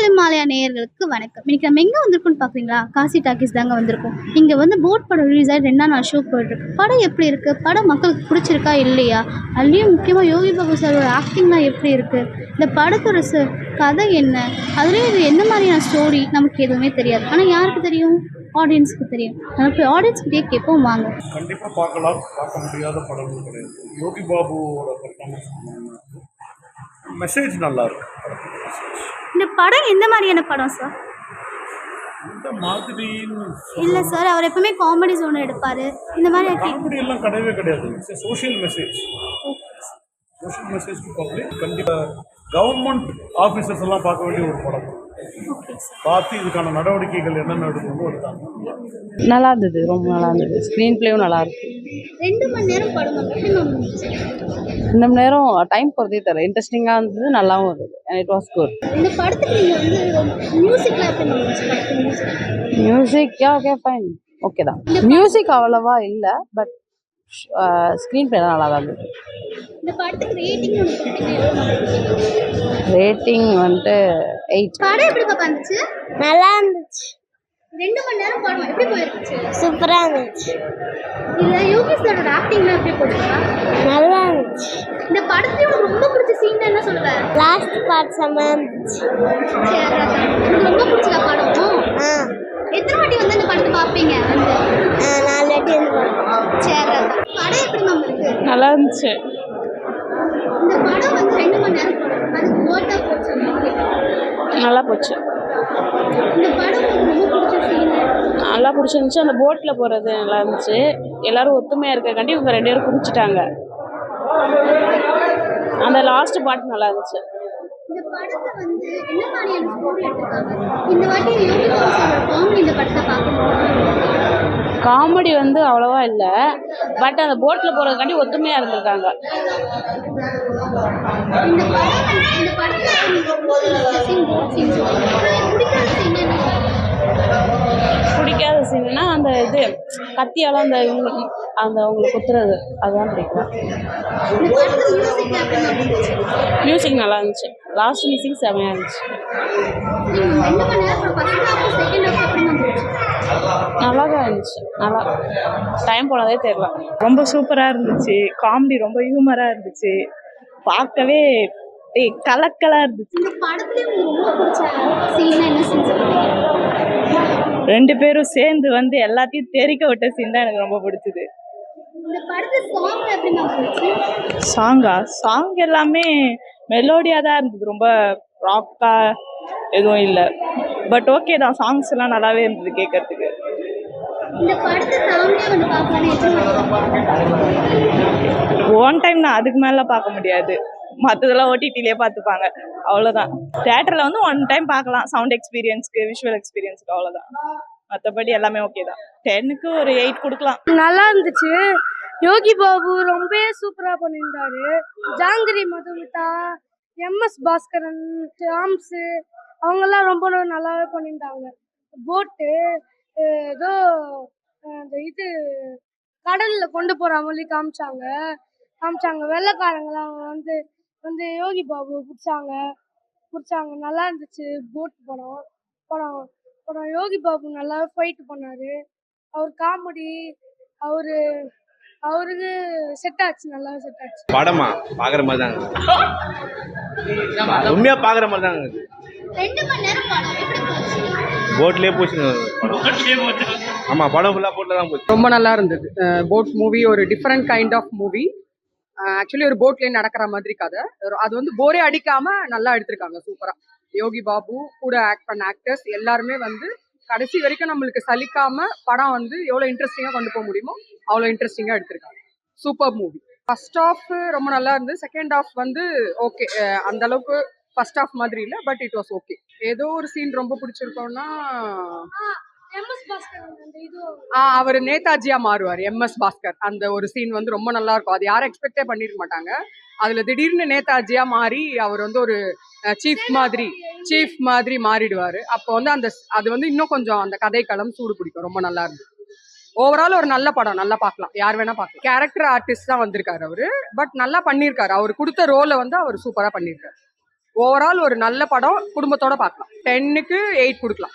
ஃபிலிமாலயா நேயர்களுக்கு வணக்கம். இன்னைக்கு நம்ம எங்கே வந்திருக்கோம்னு பார்க்குறீங்களா காசி டாக்கிஸ் தாங்க வந்திருக்கோம். இங்கே வந்து போட் படம் ரிலீஸ் ஆகி ரெண்டாம் நாள் ஷோ போயிட்டுருக்கு. படம் எப்படி இருக்குது படம் மக்களுக்கு பிடிச்சிருக்கா இல்லையா? அதுலேயும் முக்கியமாக யோகி பாபு சாரோட ஆக்டிங்லாம் எப்படி இருக்குது இந்த படத்தோட கதை என்ன? அதுலேயும் இது என்ன மாதிரியான ஸ்டோரி நமக்கு எதுவுமே தெரியாது. ஆனால் யாருக்கு தெரியும்? ஆடியன்ஸ்க்கு தெரியும். நமக்கு ஆடியன்ஸ்கிட்டே கேட்போம் வாங்க. கண்டிப்பாக பார்க்கலாம். பார்க்க முடியாத படங்கள் கிடையாது. யோகி பாபுவோட மெசேஜ் நல்லா இருக்கு. இந்த படம் எந்த மாதிரியான படம் சார் இல்லை சார் அவர் எப்பவுமே காமெடி ஜோன் எடுப்பார். இந்த மாதிரி காமெடி எல்லாம் கிடையவே கிடையாது. Social message social message to public கண்டிப்பாக கவர்மெண்ட் ஆஃபீஸர்ஸ் எல்லாம் பார்க்க வேண்டிய ஒரு படம். ஓகே சார் பார்த்து இதுக்கான நடவடிக்கைகள் என்னென்ன எடுக்கணுமோ எடுத்தாங்க நல்லா இருந்தது. ரொம்ப நல்லா இருந்தது. ஸ்க்ரீன் பிளேவும் நல்லா இருக்கு. ரெண்டு மணி நேரம் படம் எப்படி இந்த மணி நேரம் டைம் போகிறதே தெரியல. இன்ட்ரெஸ்டிங்காக இருந்தது நல்லாவும் இருந்தது. இட் வாஸ் குட் இந்த படத்துக்கு நீங்கள் வந்து மியூசிக்லாம் எப்படி music music okay fine okay தான். மியூசிக் அவ்வளோவா இல்லை பட் ஸ்க்ரீன் பிளே நல்லா தான் இருந்தது. இந்த படத்துக்கு ரேட்டிங் ரேட்டிங் வந்துட்டு எயிட் படம் எப்படி நல்லா இருந்துச்சு. ரெண்டு மணி நேரம் படம் எப்படி போயிருந்துச்சு? சூப்பராக இருந்துச்சு. இல்லை யோகி சாரோட ஆக்டிங்லாம் எப்படி போட்டுருக்கா நல்லா இருந்துச்சு. இந்த படத்துல உனக்கு ரொம்ப பிடிச்ச சீன் என்ன சொல்லுவேன் லாஸ்ட் பார்ட் செம்மையாக இருந்துச்சு. சரி. உனக்கு ரொம்ப பிடிச்சதா படம் ஆ. எத்தனை வாட்டி வந்து இந்த படத்தை பார்ப்பீங்க? வந்து? ஆ நாலு வாட்டி வந்து. சரி. படம் எப்படி மேம் இருக்கு? நல்லா இருந்துச்சு. இந்த படம் வந்து ரெண்டு மணி நேரம் அதுக்கு ஓட்டா போச்சு. நல்லா போச்சு. நல்லா பிடிச்சிருந்துச்சு. அந்த போட்டில் போகிறது நல்லா இருந்துச்சு. எல்லாரும் ஒத்துமையாக இருக்கக்காண்டி இவங்க ரெண்டு பேரும் குடிச்சிட்டாங்க அந்த லாஸ்ட் பாட்டு நல்லா இருந்துச்சு. காமெடி வந்து அவ்வளோவா இல்லை. பட் அந்த போட்டில் போகிறதுக்காண்டி ஒத்துமையாக இருந்திருக்காங்க. இந்த பிடிக்காத சீனுனா அந்த இது கத்தியால அந்த இவங்க அந்த அவங்களை குத்துறது. அதுதான் பிடிக்கும்? மியூசிக் நல்லா இருந்துச்சு. லாஸ்ட் மியூசிக் செமையாக இருந்துச்சு? நல்லா தான் இருந்துச்சு. நல்லா. டைம் போனதே தெரியல. ரொம்ப சூப்பராக இருந்துச்சு. காமெடி ரொம்ப ஹியூமராக இருந்துச்சு. பார்க்கவே ஏய் கலக்கலாக இருந்துச்சு. ரெண்டு பேரும் சேர்ந்து வந்து எல்லாத்தையும் தெரிக்க விட்ட சீன் தான் எனக்கு ரொம்ப பிடிச்சது? சாங்கா சாங் எல்லாமே மெலோடியாக தான் இருந்தது. ரொம்ப ராக்காக எதுவும் இல்லை. பட் ஓகே தான். சாங்ஸ் எல்லாம் நல்லாவே இருந்தது கேட்கறதுக்கு? ஒன் டைம் தான் அதுக்கு மேலே பார்க்க முடியாது. மற்றதெல்லாம் ஓடிடிலே பார்த்துப்பாங்க அவ்வளோதான் தேட்டரில் வந்து ஒன் டைம் பார்க்கலாம் சவுண்ட் எக்ஸ்பீரியன்ஸ்க்கு விஷுவல் எக்ஸ்பீரியன்ஸ்க்கு அவ்வளோதான் மற்றபடி எல்லாமே ஓகே தான். டென்னுக்கு ஒரு எயிட் கொடுக்கலாம். நல்லா இருந்துச்சு. யோகி பாபு ரொம்ப சூப்பராக பண்ணியிருந்தாரு. ஜாங்கிரி மதுமிதா எம்எஸ் பாஸ்கரன் ஜாம்ஸு அவங்கெல்லாம் ரொம்ப நல்லாவே பண்ணியிருந்தாங்க. போட்டு ஏதோ அந்த இது கடல்ல கொண்டு போற மாதிரி காமிச்சாங்க. காமிச்சாங்க. வெள்ளக்காரங்களாம் வந்து வந்து யோகி பாபு பிடிச்சாங்க. பிடிச்சாங்க. நல்லா இருந்துச்சு. போட் படம் படம் படம் யோகி பாபு நல்லா ஃபைட் பண்ணாரு. அவர் காமெடி அவரு அவருக்கு செட் ஆச்சு. நல்லா செட் ஆச்சு. படமா? பார்க்குற மாதிரி தாங்க உண்மையாக பார்க்குற மாதிரி தாங்க எப்படி போச்சு? போட்லேயே போச்சுங்க. படம் ஃபுல்லாக போட்டில் தான் போச்சு. ரொம்ப நல்லா இருந்தது. போட் மூவி ஒரு different kind of movie actually ஒரு போட்லேயே நடக்கிற மாதிரி கதை. அது வந்து போரே அடிக்காம நல்லா எடுத்திருக்காங்க சூப்பரா யோகி பாபு கூட ஆக்ட் பண்ண ஆக்டர்ஸ் எல்லாருமே வந்து கடைசி வரைக்கும் நம்மளுக்கு சலிக்காம படம் வந்து எவ்வளோ இன்ட்ரெஸ்டிங்காக கொண்டு போக முடியுமோ அவ்வளோ இன்ட்ரெஸ்டிங்காக எடுத்திருக்காங்க. சூப்பர் மூவி ஃபர்ஸ்ட் ஆஃப் ரொம்ப நல்லா இருந்தது. செகண்ட் ஆஃப் வந்து ஓகே அந்த அளவுக்கு ஃபர்ஸ்ட் ஆஃப் மாதிரி இல்லை பட் இட் வாஸ் ஓகே ஏதோ ஒரு சீன் ரொம்ப பிடிச்சிருக்கோம்னா அவர் நேதாஜியா மாறுவார் எம்எஸ் பாஸ்கர். அந்த ஒரு சீன் வந்து ரொம்ப நல்லா இருக்கும். அது யாரும் எக்ஸ்பெக்டே பண்ணிருக்க மாட்டாங்க. அதுல திடீர்னு நேதாஜியா மாறி அவர் வந்து ஒரு சீஃப் மாதிரி சீஃப் மாதிரி மாறிடுவாரு. அப்போ வந்து அந்த அது வந்து இன்னும் கொஞ்சம் அந்த கதைக்களம் சூடு பிடிக்கும். ரொம்ப நல்லா இருந்துச்சு ஓவரால் ஒரு நல்ல படம். நல்லா பார்க்கலாம். யார் வேணா பார்க்கலாம். கேரக்டர் ஆர்டிஸ்ட் தான் வந்திருக்காரு அவரு. பட் நல்லா பண்ணியிருக்காரு அவர் கொடுத்த ரோலை வந்து அவர் சூப்பரா பண்ணியிருக்காரு ஓவரால் ஒரு நல்ல படம். குடும்பத்தோட பார்க்கலாம். டென்னுக்கு எயிட் கொடுக்கலாம்.